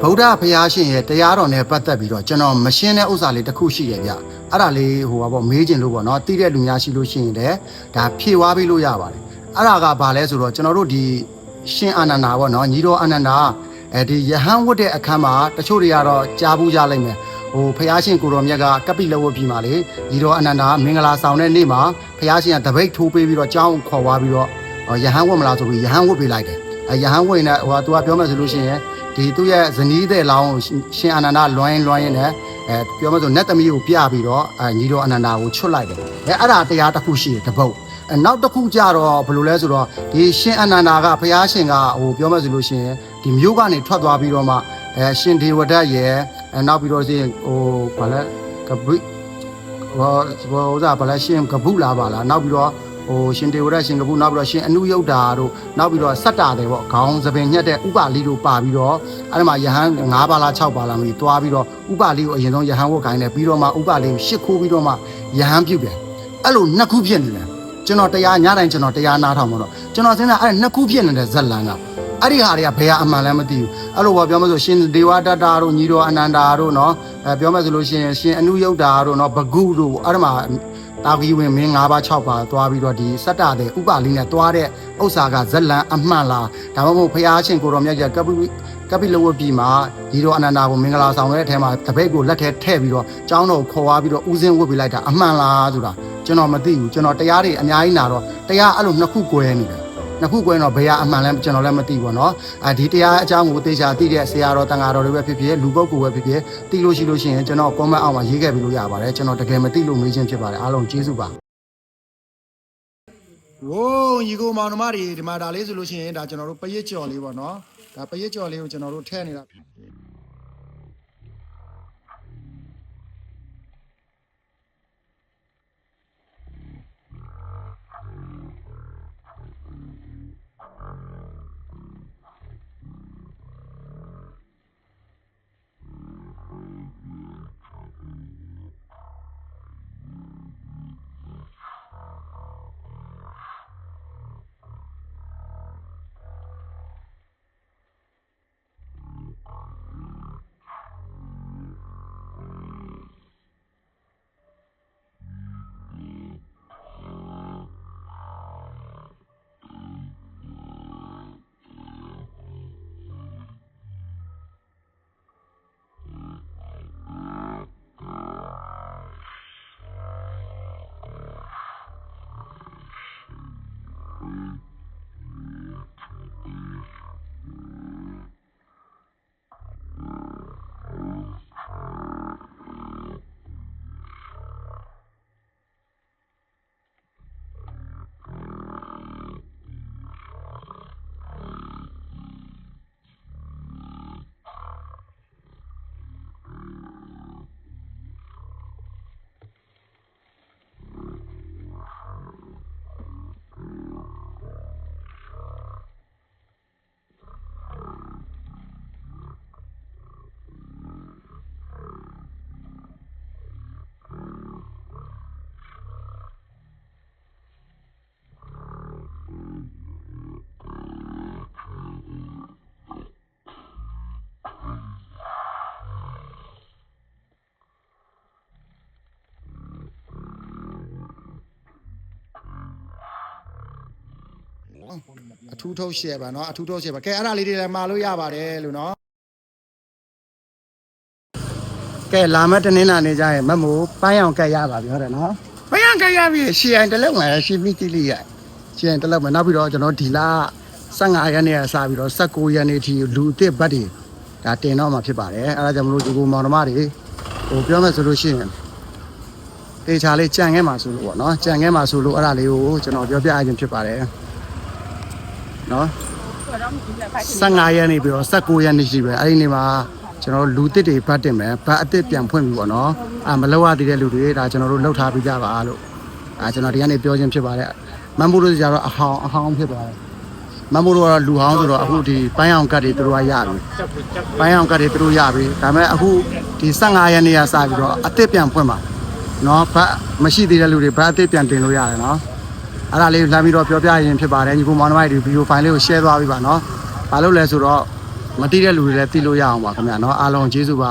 ဗုဒ္ဓဘုရားရှင်ရဲ့တရားတော်နဲ့ပတ်သက်ပြီးတော့ကျွန်တော်မရှင်းတဲ့ဥစ္စာလေးတစ်ခုရှိတယ်ဗျအဲ့ဒါလေးဟိုပါပေါ့မေးခြင်းလို့ပေါ့နော်တိတဲ့လူများရှိလို့ရှိရင်လည်းဒါဖြေဝါးပေးလို့ရပါတယ်အဲ့ဒါကဘာလဲဆိုတော့ကျွန်တော်တို့ဒီရှင်အာနန္ဒာပေါ့နော်ညီတော်အာနန္ဒာအဲဒီယဟန်ဝတ်တဲ့အခန်းမှာတချို့တွေကတော့ကြားဘူးကြလိမ့်မယ်ဟိုဖះရှင်ကိုတော်မြတ်ကကပိလဝတ်ပြီးမှလေညီတော်အာနန္ဒာမင်္ဂလာဆောင်တဲ့နေ့မှာဖះရှင်ကတပိတ်ထိုးပေးပြီးတော့ကြောင်းခေါ်သွားပြီးတော့ယဟန်ဝတ်မလားဆိုပြီးယဟန်ဝတ်ပေးလိုက်တယ်အဲယဟန်ဝတ်ရင်လည်းဟိုကသူကပြောမှဆိုလို့ရှိရင် ဒီသူ့ရဲ့ဇနီးတဲ့လောင်းကိုရှင်အာနန္ဒလွိုင်းလွိုင်းရင်းနဲ့အဲပြောမလို့နတ်သမီးကိုပြပြီးတော့အဲညီတော်အာနန္ဒာကိုချွတ်လိုက်တယ်အဲအဲ့ဒါတရားတစ်ခုရှိတယ်တပုတ်အဲနောက်တစ်ခုကြတော့ဘယ်လိုလဲဆိုတော့ဒီရှင်အာနန္ဒာကဘုရားရှင်ကဟိုပြောမဆိုလို့ရှိရင်ဒီမြို့ကနေထွက်သွားပြီးတော့မှအဲရှင်ဒေဝဒတ်ရဲ့အဲနောက်ပြီးတော့စီဟိုဘာလဲကပိဟိုဟိုဥစားဘာလဲရှင်ကပုလာပါလားနောက်ပြီးတော့ ဟိုရှင်ဒေဝရရှင်ကပုနောက်ပြီးတော့ရှင်အနုယုတ်တာတို့နောက်ပြီးတော့စက်တာတယ်ပေါ့ခေါင်းသပင်ညက်တဲ့ဥပလီတို့ပါပြီးတော့အဲ့ဒီမှာယဟန်9ပါးလား6ပါးလားမသိသွားပြီးတော့ဥပလီကိုအရင်ဆုံးယဟန်ဝတ်ခိုင်းတယ်ပြီးတော့မှဥပလီကိုရှစ်ခိုးပြီးတော့မှယဟန်ပြုတ်တယ်အဲ့လိုနှစ်ခုဖြစ်နေတယ်ကျွန်တော်တရားညတိုင်းကျွန်တော်တရားနားထောင်မှာတော့ကျွန်တော်စဉ်းစားအဲ့နှစ်ခုဖြစ်နေတဲ့ဇက်လန်ကအဲ့ဒီဟာတွေကဘယ်ဟာအမှန်လဲမသိဘူးအဲ့လိုပေါ့ပြောမလို့ရှင်ဒေဝတတ္တာတို့ညီတော်အနန္တာတို့နော်အဲပြောမဆိုလို့ရှင်ရှင်အနုယုတ်တာတို့နော်ဘဂုတို့အဲ့ဒီမှာ တာဂီဝင်မင်း၅ပါး6ပါးသွားပြီးတော့ဒီစက်တာတဲ့ဥပလီနဲ့သွားတဲ့ဥစ္စာကဇက်လန်အမှန်လားဒါမှမဟုတ်ဖះရှင်ကိုတော်မြတ်ကြီးကပိကပိလဝတ်ပြီးမှဒီတော့အနန္ဒာကိုမင်္ဂလာဆောင်တဲ့အထဲမှာတပိတ်ကိုလက်ထဲထည့်ပြီးတော့ကျောင်းတော်ခေါ်သွားပြီးတော့ဦးစင်းဝတ်ပေးလိုက်တာအမှန်လားဆိုတာကျွန်တော်မသိဘူးကျွန်တော်တရားတွေအများကြီးနာတော့တရားအဲ့လိုနှစ်ခု꿰နေတယ် နှစ်ခု꿰တော့ဘယ်ကအမှန်လဲကျွန်တော်လည်းမသိဘူးเนาะအဲဒီတရားအကြောင်းကိုသေချာသိတဲ့ဆရာတော်တန်ဃာတော်တွေပဲဖြစ်ဖြစ်လူပုဂ္ဂိုလ်ပဲဖြစ်ဖြစ်သိလို့ရှိလို့ရှိရင်ကျွန်တော် comment အောက်မှာရေးခဲ့ပြီးလို့ရပါတယ်ကျွန်တော်တကယ်မသိလို့မေးခြင်းဖြစ်ပါတယ်အားလုံးကျေးဇူးပါ ဝိုးညီကိုမောင်နှမတွေဒီမှာဒါလေးဆိုလို့ရှိရင်ဒါကျွန်တော်တို့ပရစ်ကြော်လေးပေါ့နော်ဒါပရစ်ကြော်လေးကိုကျွန်တော်တို့ထည့်နေတာ အထူးထုတ်ရှယ်ပါနော်အထူးထုတ်ရှယ်ပါကဲအဲ့ဒါလေးတွေလည်းမှာလို့ရပါတယ်လို့နော်ကဲလာမတနင်္လာနေကြရင်မမိုးပန်းအောင်ကဲရပါပြောတယ်နော်ပန်းအောင်ကဲရပြီရှီအိုင်တလုံးမှာရှီမီတီလီရရှီအိုင်တလုံးမှာနောက်ပြီးတော့ကျွန်တော်ဒီလာ15ရက်နေ့ကစပြီးတော့19ရက်နေ့ထိလူအစ်စ်ဘတ်တွေဒါတင်တော့မှာဖြစ်ပါတယ်အဲ့ဒါကြောင့်မလို့ဒီကိုမောင်နှမတွေဟိုပြောမယ်ဆိုလို့ရှိရင်တေချာလေးကြံခဲ့မှာဆိုလို့ပေါ့နော်ကြံခဲ့မှာဆိုလို့အဲ့ဒါလေးကိုကျွန်တော်ပြောပြအရင်ဖြစ်ပါတယ် နော်15ရက်နေပြီးတော့19ရက်နေ့ရှိပဲအဲ့ဒီနေ့မှာကျွန်တော်တို့လူတစ်တွေဘတ်တင်မယ်ဘတ်အစ်စ်ပြန်ဖွင့်ပြီပေါ့နော်အာမလောက်ရသေးတဲ့လူတွေဒါကျွန်တော်တို့လှုပ်ထားပြီးကြပါလို့အာကျွန်တော်ဒီကနေ့ပြောချင်းဖြစ်ပါတယ်မမ်ဘူတို့ကြတော့အဟောင်းအဟောင်းဖြစ်ပါတယ်မမ်ဘူတို့ကတော့လူဟောင်းဆိုတော့အခုဒီပန်းအောင်ကတ်တွေသူတို့ကရပြီပန်းအောင်ကတ်တွေသူတို့ရပြီဒါပေမဲ့အခုဒီ15ရက်နေ့ကစပြီးတော့အစ်စ်ပြန်ဖွင့်ပါနော်ဘတ်မရှိသေးတဲ့လူတွေဘတ်အစ်စ်ပြန်တင်လို့ရတယ်နော် အဲ့ဒါလေးလှမ်းပြီးတော့ပြောပြရင်ဖြစ်ပါတယ်ညီကိုမောင်နှမတွေဗီဒီယိုဖိုင်လေးကို share သွားပြီးပါနော်ဘာလို့လဲဆိုတော့မတိတဲ့လူတွေလည်းသိလို့ရအောင်ပါခင်ဗျာနော်အားလုံးကျေးဇူးပါ